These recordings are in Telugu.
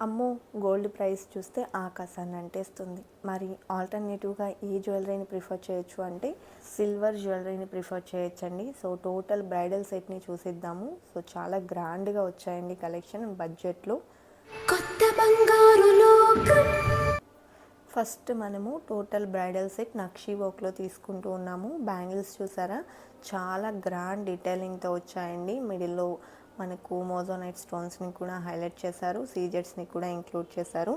అమ్మో గోల్డ్ ప్రైస్ చూస్తే ఆకాశాన్ని అంటేస్తుంది. మరి ఆల్టర్నేటివ్గా ఏ జ్యువెలరీని ప్రిఫర్ చేయొచ్చు అంటే సిల్వర్ జ్యువెలరీని ప్రిఫర్ చేయొచ్చండి. సో టోటల్ బ్రైడల్ సెట్ని చూసిద్దాము. సో చాలా గ్రాండ్గా వచ్చాయండి కలెక్షన్ బడ్జెట్లో. కొత్త బంగారు లోకం. ఫస్ట్ మనము టోటల్ బ్రైడల్ సెట్ నక్షి వర్క్లో తీసుకుంటూ ఉన్నాము. బ్యాంగిల్స్ చూసారా? చాలా గ్రాండ్ డీటెయిలింగ్తో వచ్చాయండి. మిడిల్లో మనకు మోజోనైట్ స్టోన్స్ని కూడా హైలైట్ చేశారు. సీజెట్స్ని కూడా ఇంక్లూడ్ చేశారు.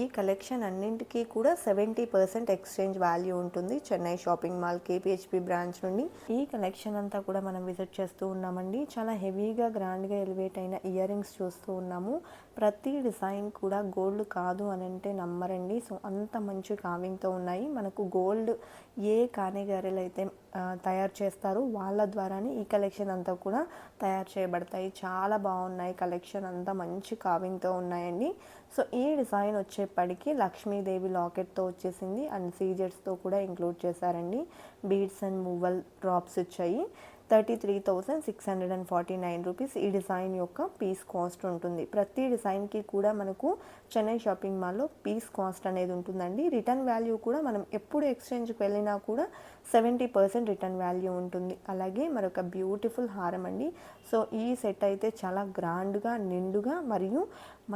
ఈ కలెక్షన్ అన్నింటికీ కూడా సెవెంటీ పర్సెంట్ ఎక్స్చేంజ్ వాల్యూ ఉంటుంది Chennai shopping mall KPHB branch నుండి. ఈ కలెక్షన్ అంతా కూడా మనం విజిట్ చేస్తూ ఉన్నామండి. చాలా హెవీగా గ్రాండ్గా ఎలివేట్ అయిన ఇయర్ రింగ్స్ చూస్తూ ఉన్నాము. ప్రతి డిజైన్ కూడా గోల్డ్ కాదు అని అంటే నమ్మరండి. సో అంత మంచి కావింగ్తో ఉన్నాయి. మనకు గోల్డ్ ఏ కానేగారెలు అయితే తయారు చేస్తారో వాళ్ళ ద్వారానే ఈ కలెక్షన్ అంతా కూడా తయారు చేయబడతాయి. చాలా బాగున్నాయి. కలెక్షన్ అంతా మంచి కావింగ్తో ఉన్నాయండి. సో ఈ డిజైన్ వచ్చేప్పటికి లక్ష్మీదేవి లాకెట్తో వచ్చేసింది. అండ్ సీజెట్స్తో కూడా ఇంక్లూడ్ చేశారండి. బీడ్స్ అండ్ మూవల్ డ్రాప్స్ వచ్చాయి. Thirty three thousand six hundred and forty nine rupees ఈ డిజైన్ యొక్క పీస్ కాస్ట్ ఉంటుంది. ప్రతి డిజైన్కి కూడా మనకు చెన్నై షాపింగ్ మాల్లో పీస్ కాస్ట్ అనేది ఉంటుందండి. రిటర్న్ వాల్యూ కూడా మనం ఎప్పుడు ఎక్స్చేంజ్కి వెళ్ళినా కూడా సెవెంటీ పర్సెంట్ రిటర్న్ వాల్యూ ఉంటుంది. అలాగే మరొక బ్యూటిఫుల్ హారం అండి. సో ఈ సెట్ అయితే చాలా గ్రాండ్గా నిండుగా మరియు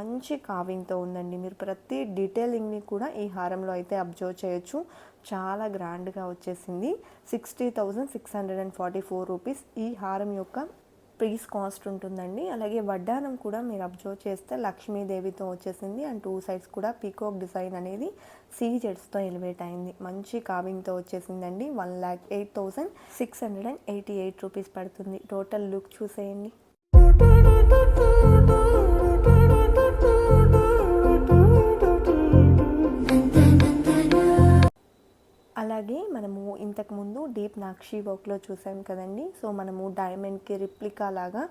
మంచి కావింగ్తో ఉందండి. మీరు ప్రతి డీటెయిలింగ్ని కూడా ఈ హారంలో అయితే అబ్జర్వ్ చేయొచ్చు. చాలా గ్రాండ్గా వచ్చేసింది. Sixty thousand six hundred and forty four rupees rupees ఈ హారం యొక్క ప్రీస్ కాస్ట్ ఉంటుందండి. అలాగే వడ్డానం కూడా మీరు అబ్జర్వ్ చేస్తే లక్ష్మీదేవితో వచ్చేసింది. అండ్ టూ సైడ్స్ కూడా పీకాక్ డిజైన్ అనేది సీజెడ్స్తో ఎలివేట్ అయింది. మంచి కావింగ్తో వచ్చేసిందండి. One lakh eight thousand six hundred and eighty eight rupees పడుతుంది. టోటల్ లుక్ చూసేయండి. అలాగే మనము ఇంతకుముందు డీప్ నాక్షి వర్క్లో చూసాం కదండి. సో మనము డైమండ్కి రిప్లికా లాగా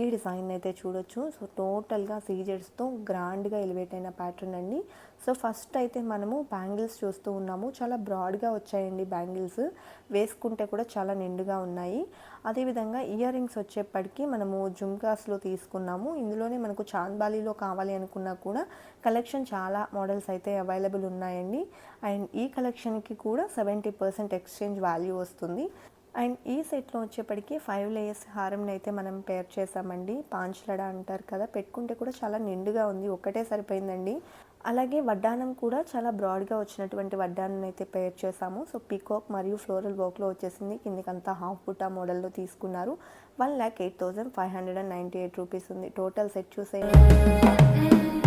ఈ డిజైన్ అయితే చూడొచ్చు. సో టోటల్గా సీజర్స్తో గ్రాండ్గా ఎలివేట్ అయిన ప్యాటర్న్ అండి. సో ఫస్ట్ అయితే మనము బ్యాంగిల్స్ చూస్తూ ఉన్నాము. చాలా బ్రాడ్గా వచ్చాయండి బ్యాంగిల్స్. వేసుకుంటే కూడా చాలా నిండుగా ఉన్నాయి. అదేవిధంగా ఇయర్ రింగ్స్ వచ్చేప్పటికీ మనము జుమ్కాస్లో తీసుకున్నాము. ఇందులోనే మనకు చాంద్బాలీలో కావాలి అనుకున్నా కూడా కలెక్షన్ చాలా మోడల్స్ అయితే అవైలబుల్ ఉన్నాయండి. అండ్ ఈ కలెక్షన్కి కూడా seven seventy percent exchange value వస్తుంది. అండ్ ఈ సెట్లో వచ్చేప్పటికి ఫైవ్ లేయర్స్ హారంని అయితే మనం పేర్ చేసామండి పాంచ్లడా అంటారు కదా పెట్టుకుంటే కూడా చాలా నిండుగా ఉంది ఒక్కటే సరిపోయిందండి. అలాగే వడ్డానం కూడా చాలా బ్రాడ్గా వచ్చినటువంటి వడ్డానం అయితే పేర్ చేసాము సో పీకాక్ మరియు ఫ్లోరల్ వర్క్లో వచ్చేసింది. కిందకంతా హాఫ్ బుటా మోడల్లో తీసుకున్నారు. One lakh eight thousand five hundred and ninety eight rupees ఉంది. టోటల్ సెట్ చూసేయండి.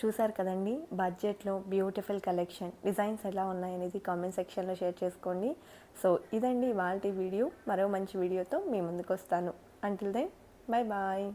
చూసారు కదండి బడ్జెట్లో బ్యూటిఫుల్ కలెక్షన్ డిజైన్స్ ఎలా ఉన్నాయనేది కామెంట్ సెక్షన్లో షేర్ చేసుకోండి. సో ఇదండి వాళ్ళ వీడియో మరో మంచి వీడియోతో మీ ముందుకు వస్తాను అంటిల్ దెన్ బాయ్ బాయ్